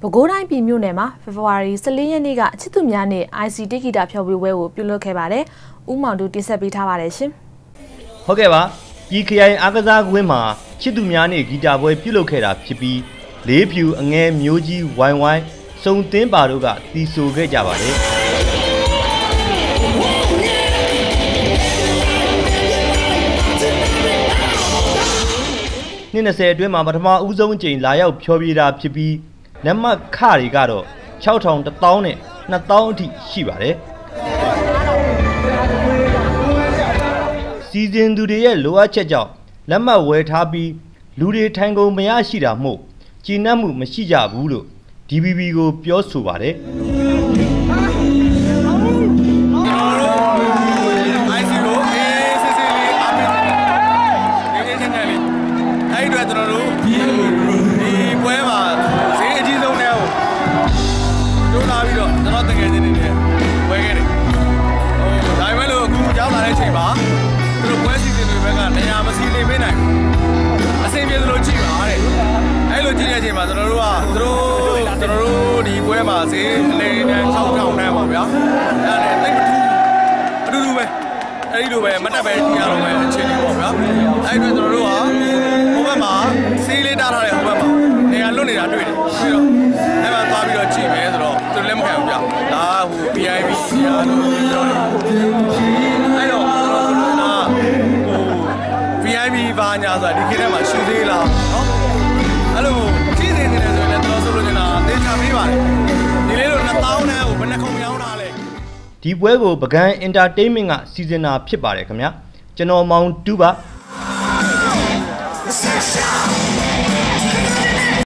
ပဲခူးတိုင်းပြည်မြို့နယ်မှာဖေဖော်ဝါရီ14ရက်နေ့ကချစ်သူများနဲ့ ICT ဂီတာဖျော်ဖြေပွဲကိုပြုလုပ်ခဲ့ပါတယ်။ဦးမောင်တို့တင်ဆက်ပေးထားပါတယ်ရှင်ဟုတ်ကဲ့ပါပြည်ခရိုင်အားကစားကွင်းမှာချစ်သူများနဲ့ဂီတာပွဲပြုလုပ်ခဲ့တာဖြစ်ပြီးလေးဖြူအငဲမျိုးကြီးဝိုင်ဝိုင်းစုံသင်းပါတို့ကတီဆိုခဲ့ကြပါတယ်နှစ်20အတွင်းမှာပထမဦးဆုံးအကြိမ်လာရောက်ဖျော်ဖြေတာဖြစ်ပြီး လက်မှတ်ခတွေကတော့6000 1000နဲ့2000အထိရှိပါတယ်စီစဉ်သူတွေရဲ့လိုအပ်ချက်ကြောင့်လက်မှတ်ဝယ်ထားပြီးလူတွေထိုင်ကုန်မရရှိတာမို့ကျဉ်နှံ့မှုမရှိကြဘူးလို့ DBB ကိုပြောဆိုပါတယ်အိုင်စီကိုအေးစစ်စစ်လေးအားပေးနေနေချင်းချင်းလေးအဲ့ဒီအတွက်ကျွန်တော်တို့ဒီပွဲမှာ ကနေရာမစီနေပေးနိုင်အဆင်ပြေသလိုကြည့်ပါတဲ့အဲ့လိုကြည့်တဲ့အချိန်မှာကျွန်တော်တို့ကသူတို့ကျွန်တော်တို့ဒီပွဲမှာဈေးအလေးနဲ့6000တန်းပါဗျာအဲ့ဒါလည်းတိတ်မထူးအတူတူပဲအဲ့ဒီလိုပဲမတ်တက်ပဲကြည့်ရတော့မယ်အခြေအနေပေါ့ဗျာအဲ့ဒီတော့ကျွန်တော်တို့ကဟိုဘက်မှာစီးလေးတားထားတဲ့ဟိုဘက်မှာနေရာလွတ်နေတာတွေ့တယ်ပြီးတော့အဲ့မှာသွားပြီးတော့ကြည့်မယ်ဆိုတော့သူလည်းမခံဘူးဗျာဒါဟို VIP နေရာလို့ ဘာညာဆိုတာဒီခေတ်ထဲမှာရှူသေးလားနော်အဲ့လိုကြည့်နေနေတယ်ဆိုရင်လည်းကျွန်တော်ဆိုလို့နေတာသေချာပေးပါတယ်ဒီလေးလို့2000တန်းကိုဘယ်နှခုံရောင်းတာလဲဒီပွဲကိုပကံ Entertainment ကစီစဉ်တာဖြစ်ပါတယ်ခင်ဗျာကျွန်တော်မောင်တူပါ